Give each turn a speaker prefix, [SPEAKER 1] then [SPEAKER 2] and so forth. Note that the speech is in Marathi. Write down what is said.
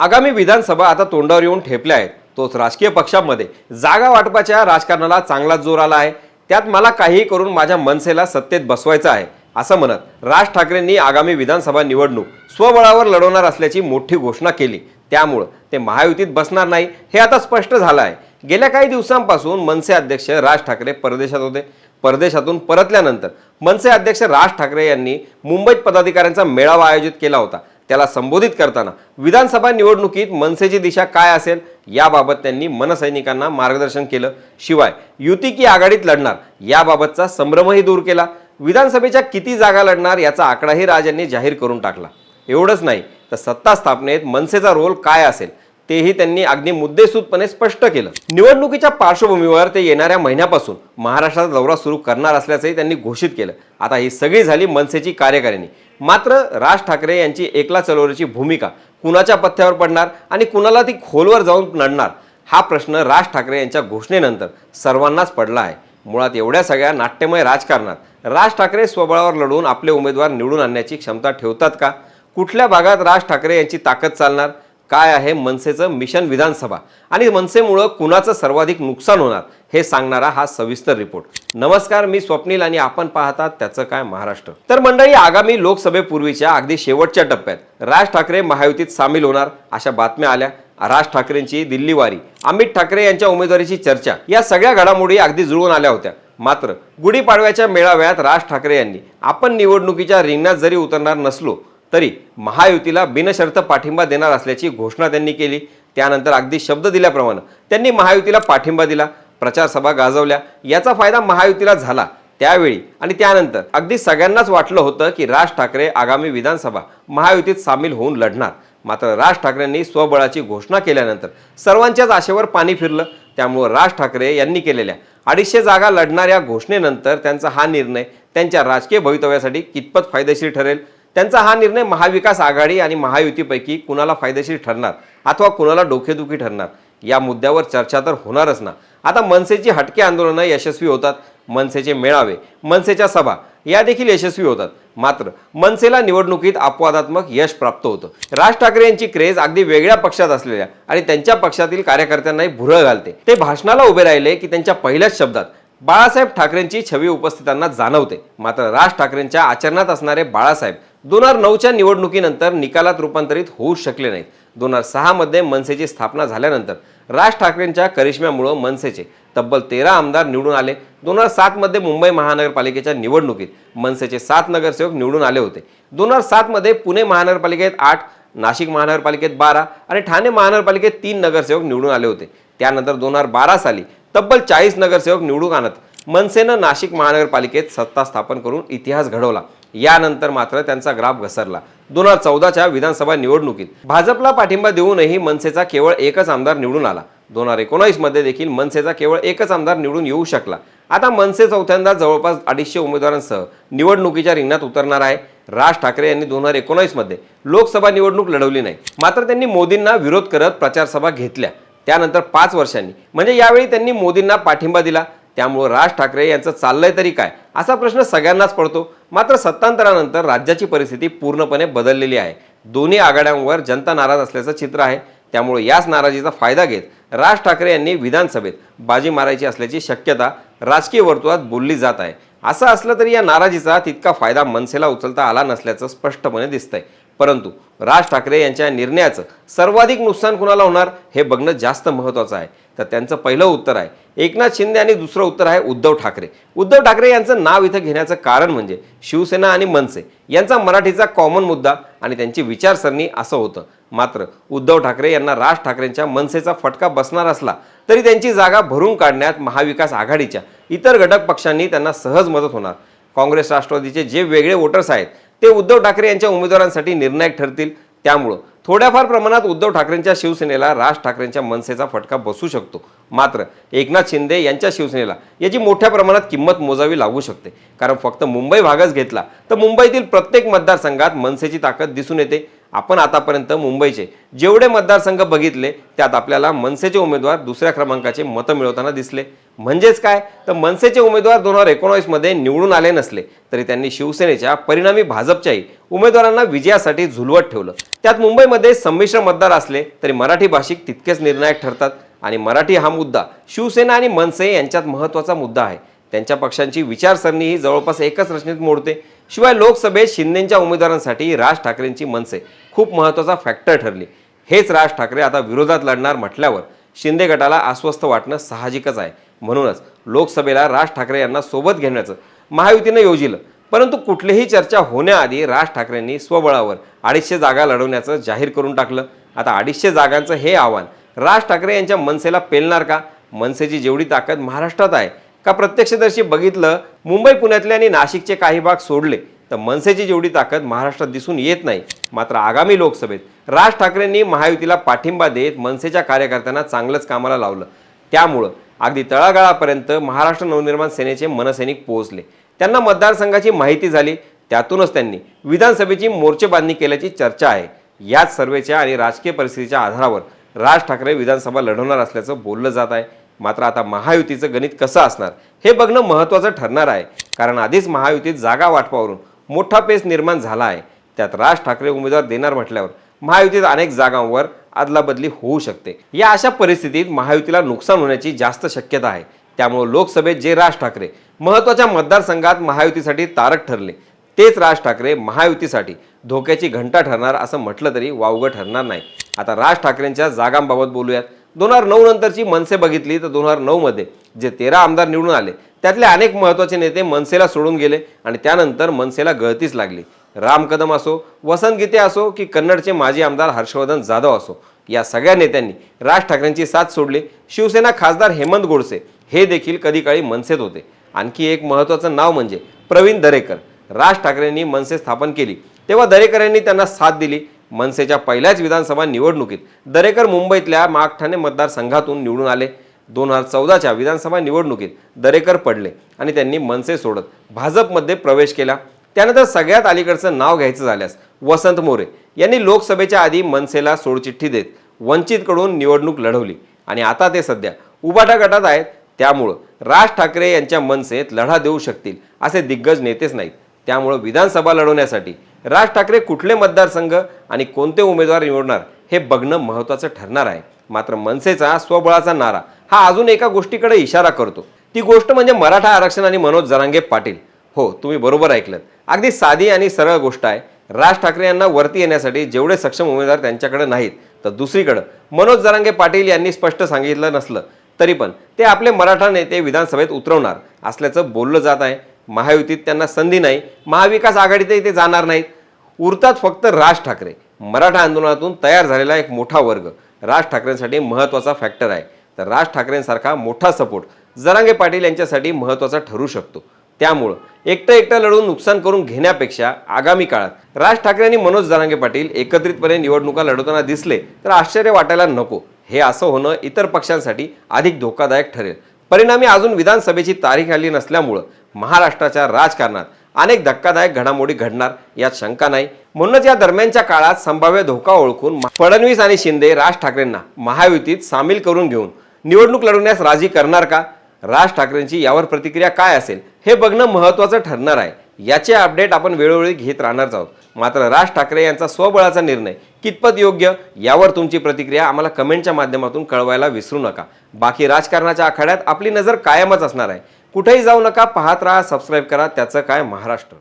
[SPEAKER 1] आगामी विधानसभा आता तोंडावर येऊन ठेपल्या आहेत. तोच राजकीय पक्षांमध्ये जागा वाटपाच्या राजकारणाला चांगलाच जोर आला आहे. त्यात मला काहीही करून माझ्या मनसेला सत्तेत बसवायचं आहे असं म्हणत राज ठाकरेंनी आगामी विधानसभा निवडणूक स्वबळावर लढवणार असल्याची मोठी घोषणा केली. त्यामुळं ते महायुतीत बसणार नाही हे आता स्पष्ट झालं आहे. गेल्या काही दिवसांपासून मनसे अध्यक्ष राज ठाकरे परदेशात होते. परदेशातून परतल्यानंतर मनसे अध्यक्ष राज ठाकरे यांनी मुंबईत पदाधिकाऱ्यांचा मेळावा आयोजित केला होता. त्याला संबोधित करताना विधानसभा निवडणुकीत मनसेची दिशा काय असेल याबाबत त्यांनी मनसैनिकांना मार्गदर्शन केलं. शिवाय युती की आघाडीत लढणार याबाबतचा संभ्रमही दूर केला. विधानसभेच्या किती जागा लढणार याचा आकडाही राज यांनी जाहीर करून टाकला. एवढंच नाही तर सत्ता स्थापनेत मनसेचा रोल काय असेल? तेही त्यांनी अगदी मुद्देसूदपणे स्पष्ट केलं. निवडणुकीच्या पार्श्वभूमीवर ते येणाऱ्या महिन्यापासून महाराष्ट्राचा दौरा सुरू करणार असल्याचंही त्यांनी घोषित केलं. आता ही सगळी झाली मनसेची कार्यकारिणी. मात्र राज ठाकरे यांची एकला चळवळीची भूमिका कुणाच्या पथ्यावर पडणार आणि कुणाला ती खोलवर जाऊन लढणार हा प्रश्न राज ठाकरे यांच्या घोषणेनंतर सर्वांनाच पडला आहे. मुळात एवढ्या सगळ्या नाट्यमय राजकारणात राज ठाकरे स्वबळावर लढून आपले उमेदवार निवडून आणण्याची क्षमता ठेवतात का? कुठल्या भागात राज ठाकरे यांची ताकद चालणार? काय आहे मनसेचं मिशन विधानसभा? आणि मनसेमुळं कुणाचं सर्वाधिक नुकसान होणार? हे सांगणारा हा सविस्तर रिपोर्ट. नमस्कार मी स्वप्नील आणि आपण पाहतात त्याचं काय महाराष्ट्र. तर मंडळी आगामी लोकसभेपूर्वीच्या अगदी शेवटच्या टप्प्यात राज ठाकरे महायुतीत सामील होणार अशा बातम्या आल्या. राज ठाकरेंची दिल्लीवारी अमित ठाकरे यांच्या उमेदवारीची चर्चा या सगळ्या घडामोडी अगदी जुळून आल्या होत्या. मात्र गुढीपाडव्याच्या मेळाव्यात राज ठाकरे यांनी आपण निवडणुकीच्या रिंगणात जरी उतरणार नसलो तरी महायुतीला बिनशर्त पाठिंबा देणार असल्याची घोषणा त्यांनी केली. त्यानंतर अगदी शब्द दिल्याप्रमाणे त्यांनी महायुतीला पाठिंबा दिला प्रचारसभा गाजवल्या. याचा फायदा महायुतीला झाला त्यावेळी. आणि त्यानंतर अगदी सगळ्यांनाच वाटलं होतं की राज ठाकरे आगामी विधानसभा महायुतीत सामील होऊन लढणार. मात्र राज ठाकरेंनी स्वबळाची घोषणा केल्यानंतर सर्वांच्याच आशेवर पाणी फिरलं. त्यामुळं राज ठाकरे यांनी केलेल्या अडीचशे जागा लढणाऱ्या घोषणेनंतर त्यांचा हा निर्णय त्यांच्या राजकीय भवितव्यासाठी कितपत फायदेशीर ठरेल? त्यांचा हा निर्णय महाविकास आघाडी आणि महायुतीपैकी कुणाला फायदेशीर ठरणार अथवा कुणाला डोकेदुखी ठरणार या मुद्द्यावर चर्चा तर होणारच ना. आता मनसेची हटके आंदोलनं यशस्वी होतात मनसेचे मेळावे मनसेच्या सभा या देखील यशस्वी होतात. मात्र मनसेला निवडणुकीत अपवादात्मक यश प्राप्त होतं. राज ठाकरे यांची क्रेज अगदी वेगळ्या पक्षात असलेल्या आणि त्यांच्या पक्षातील कार्यकर्त्यांनाही भुरळ घालते. ते भाषणाला उभे राहिले की त्यांच्या पहिल्याच शब्दात बाळासाहेब ठाकरेंची छवी उपस्थितांना जाणवते. मात्र राज ठाकरेंच्या आचरणात असणारे बाळासाहेब दोन हजार नऊच्या निवडणुकीनंतर निकालात रूपांतरित होऊ शकले नाहीत. दोन हजार सहामध्ये मनसेची स्थापना झाल्यानंतर राज ठाकरेंच्या करिश्म्यामुळं मनसेचे तब्बल तेरा आमदार निवडून आले. दोन हजार सातमध्ये मुंबई महानगरपालिकेच्या निवडणुकीत मनसेचे सात नगरसेवक निवडून आले होते. दोन हजार सातमध्ये पुणे महानगरपालिकेत आठ नाशिक महानगरपालिकेत बारा आणि ठाणे महानगरपालिकेत तीन नगरसेवक निवडून आले होते. त्यानंतर दोन हजार बारा साली तब्बल चाळीस नगरसेवक निवडून आणत मनसेनं नाशिक महानगरपालिकेत सत्ता स्थापन करून इतिहास घडवला. यानंतर मात्र त्यांचा ग्राफ घसरला. दोन हजार चौदाच्या विधानसभा निवडणुकीत भाजपला पाठिंबा देऊनही मनसेचा केवळ एकच आमदार निवडून आला. दोन हजार एकोणावीसमध्ये देखील मनसेचा केवळ एकच आमदार निवडून येऊ शकला. आता मनसे चौथ्यांदा जवळपास अडीचशे उमेदवारांसह निवडणुकीच्या रिंगणात उतरणार आहे. राज ठाकरे यांनी दोन हजार एकोणावीसमध्ये लोकसभा निवडणूक लढवली नाही. मात्र त्यांनी मोदींना विरोध करत प्रचारसभा घेतल्या. त्यानंतर पाच वर्षांनी. म्हणजे यावेळी त्यांनी मोदींना पाठिंबा दिला. त्यामुळं राज ठाकरे यांचं चाललंय तरी काय? असा प्रश्न सगळ्यांनाच पडतो. मात्र सत्तांतरानंतर राज्याची परिस्थिती पूर्णपणे बदललेली आहे. दोन्ही आघाड्यांवर जनता नाराज असल्याचं चित्र आहे. त्यामुळे याच नाराजीचा फायदा घेत राज ठाकरे यांनी विधानसभेत बाजी मारायची असल्याची शक्यता राजकीय वर्तुळात बोलली जात आहे. असं असलं तरी या नाराजीचा तितका फायदा मनसेला उचलता आला नसल्याचं स्पष्टपणे दिसतंय. परंतु राज ठाकरे यांच्या निर्णयाचं सर्वाधिक नुकसान कुणाला होणार हे बघणं जास्त महत्त्वाचं आहे. तर त्यांचं पहिलं उत्तर आहे एकनाथ शिंदे आणि दुसरं उत्तर आहे उद्धव ठाकरे. उद्धव ठाकरे यांचं नाव इथं घेण्याचं कारण म्हणजे शिवसेना आणि मनसे यांचा मराठीचा कॉमन मुद्दा आणि त्यांची विचारसरणी असं होतं. मात्र उद्धव ठाकरे यांना राज ठाकरेंच्या मनसेचा फटका बसणार असला तरी त्यांची जागा भरून काढण्यात महाविकास आघाडीच्या इतर घटक पक्षांनी त्यांना सहज मदत होणार. काँग्रेस राष्ट्रवादीचे जे वेगळे वोटर्स आहेत ते उद्धव ठाकरे यांच्या उमेदवारांसाठी निर्णायक ठरतील. त्यामुळं थोड्याफार प्रमाणात उद्धव ठाकरेंच्या शिवसेनेला राज ठाकरेंच्या मनसेचा फटका बसू शकतो. मात्र एकनाथ शिंदे यांच्या शिवसेनेला याची मोठ्या प्रमाणात किंमत मोजावी लागू शकते. कारण फक्त मुंबई भागच घेतला तर मुंबईतील प्रत्येक मतदारसंघात मनसेची ताकद दिसून येते. आपण आतापर्यंत मुंबईचे जेवढे मतदारसंघ बघितले त्यात आपल्याला मनसेचे उमेदवार दुसऱ्या क्रमांकाचे मतं मिळवताना दिसले. म्हणजेच काय? तर मनसेचे उमेदवार दोन हजार एकोणावीसमध्ये निवडून आले नसले तरी त्यांनी शिवसेनेच्या परिणामी भाजपच्याही उमेदवारांना विजयासाठी झुलवत ठेवलं. त्यात मुंबईमध्ये संमिश्र मतदार असले तरी मराठी भाषिक तितकेच निर्णायक ठरतात. आणि मराठी हा मुद्दा शिवसेना आणि मनसे यांच्यात महत्त्वाचा मुद्दा आहे. त्यांच्या पक्षांची विचारसरणी ही जवळपास एकच रचनेत मोडते. शिवाय लोकसभेत शिंदेच्या उमेदवारांसाठी राज ठाकरेंची मनसे खूप महत्त्वाचा फॅक्टर ठरली. हेच राज ठाकरे आता विरोधात लढणार म्हटल्यावर शिंदे गटाला अस्वस्थ वाटणं साहजिकच आहे. म्हणूनच लोकसभेला राज ठाकरे यांना सोबत घेण्याचं महायुतीनं योजिलं. परंतु कुठलीही चर्चा होण्याआधी राज ठाकरेंनी स्वबळावर अडीचशे जागा लढवण्याचं जाहीर करून टाकलं. आता अडीचशे जागांचं हे आव्हान राज ठाकरे यांच्या मनसेला पेलणार का? मनसेची जेवढी ताकद महाराष्ट्रात आहे. का प्रत्यक्षदर्शी बघितलं मुंबई पुण्यातले आणि नाशिकचे काही भाग सोडले? तर मनसेची जेवढी ताकद महाराष्ट्रात दिसून येत नाही मात्र आगामी लोकसभेत राज ठाकरेंनी महायुतीला पाठिंबा देत मनसेच्या कार्यकर्त्यांना चांगलंच कामाला लावलं. त्यामुळं अगदी तळागाळापर्यंत महाराष्ट्र नवनिर्माण सेनेचे मनसैनिक पोहोचले. त्यांना मतदारसंघाची माहिती झाली त्यातूनच त्यांनी विधानसभेची मोर्चेबांधणी केल्याची चर्चा आहे. याच सर्वेच्या आणि राजकीय परिस्थितीच्या आधारावर राज ठाकरे विधानसभा लढवणार असल्याचं बोललं जात आहे. मात्र आता महायुतीचं गणित कसं असणार हे बघणं महत्त्वाचं ठरणार आहे. कारण आधीच महायुतीत जागा वाटपावरून मोठा पेस निर्माण झाला आहे त्यात राज ठाकरे उमेदवार देणार म्हटल्यावर महायुतीत अनेक जागांवर अदलाबदली होऊ शकते. या अशा परिस्थितीत महायुतीला नुकसान होण्याची जास्त शक्यता आहे. त्यामुळे लोकसभेत जे राज ठाकरे महत्त्वाच्या मतदारसंघात महायुतीसाठी तारक ठरले तेच राज ठाकरे महायुतीसाठी धोक्याची घंटा ठरणार असं म्हटलं तरी वावगं ठरणार नाही. आता राज ठाकरेंच्या जागांबाबत बोलूयात. दोन हजार नऊ नंतरची मनसे बघितली तर दोन हजार नऊमध्ये जे तेरा आमदार निवडून आले त्यातले अनेक महत्त्वाचे नेते मनसेला सोडून गेले आणि त्यानंतर मनसेला गळतीच लागली. राम कदम असो वसंत गीते असो की कन्नडचे माजी आमदार हर्षवर्धन जाधव असो या सगळ्या नेत्यांनी राज ठाकरेंची साथ सोडली. शिवसेना खासदार हेमंत गोडसे हे देखील कधी काळी मनसेत होते. आणखी एक महत्त्वाचं नाव म्हणजे प्रवीण दरेकर. राज ठाकरेंनी मनसे स्थापन केली. तेव्हा दरेकर यांनी त्यांना साथ दिली. मनसेच्या पहिल्याच विधानसभा निवडणुकीत दरेकर मुंबईतल्या मागठाणे मतदारसंघातून निवडून आले. दोन हजार चौदाच्या विधानसभा निवडणुकीत दरेकर पडले आणि त्यांनी मनसे सोडत भाजपमध्ये प्रवेश केला. त्यानंतर सगळ्यात अलीकडचं नाव घ्यायचं झाल्यास वसंत मोरे यांनी लोकसभेच्या आधी मनसेला सोडचिठ्ठी देत वंचितकडून निवडणूक लढवली. आणि आता ते सध्या उबाटा गटात आहेत. त्यामुळं राज ठाकरे यांच्या मनसेत लढा देऊ शकतील असे दिग्गज नेतेच नाहीत. त्यामुळं विधानसभा लढवण्यासाठी राज ठाकरे कुठले मतदारसंघ आणि कोणते उमेदवार निवडणार हे बघणं महत्त्वाचं ठरणार आहे. मात्र मनसेचा स्वबळाचा नारा हा अजून एका गोष्टीकडे इशारा करतो. ती गोष्ट म्हणजे मराठा आरक्षण आणि मनोज जरांगे पाटील. हो तुम्ही बरोबर ऐकलं अगदी साधी आणि सरळ गोष्ट आहे. राज ठाकरे यांना वरती येण्यासाठी जेवढे सक्षम उमेदवार त्यांच्याकडे नाहीत तर दुसरीकडं मनोज जरांगे पाटील यांनी स्पष्ट सांगितलं नसलं तरी पण ते आपले मराठा नेते विधानसभेत उतरवणार असल्याचं बोललं जात आहे. महायुतीत त्यांना संधी नाही महाविकास आघाडीतही ते जाणार नाहीत. उरतात फक्त राज ठाकरे. मराठा आंदोलनातून तयार झालेला एक मोठा वर्ग. राज ठाकरेंसाठी महत्त्वाचा फॅक्टर आहे. तर राज ठाकरेंसारखा मोठा सपोर्ट जरांगे पाटील यांच्यासाठी महत्त्वाचा ठरू शकतो. त्यामुळं एकटं एकटं लढून नुकसान करून घेण्यापेक्षा आगामी काळात राज ठाकरे आणि मनोज जरांगे पाटील एकत्रितपणे निवडणुका लढवताना दिसले तर आश्चर्य वाटायला नको. हे असं होणं इतर पक्षांसाठी अधिक धोकादायक ठरेल. परिणामी अजून विधानसभेची तारीख आली नसल्यामुळं महाराष्ट्राच्या राजकारणात अनेक धक्कादायक घडामोडी घडणार यात शंका नाही. म्हणूनच या दरम्यानच्या काळात संभाव्य धोका ओळखून फडणवीस आणि शिंदे राज ठाकरेंना महायुतीत सामील करून घेऊन निवडणूक लढवण्यास राजी करणार का? राज ठाकरेंची यावर प्रतिक्रिया काय असेल? हे बघणं महत्त्वाचं ठरणार आहे. याचे अपडेट आपण वेळोवेळी घेत राहणारच आहोत. मात्र राज ठाकरे यांचा स्वबळाचा निर्णय कितपत योग्य यावर तुमची प्रतिक्रिया आम्हाला कमेंटच्या माध्यमातून कळवायला विसरू नका. बाकी राजकारणाच्या आखाड्यात आपली नजर कायमच असणार आहे. कुठेही जाऊ नका पाहत राहा सबस्क्राईब करा. त्याचं काय महाराष्ट्र?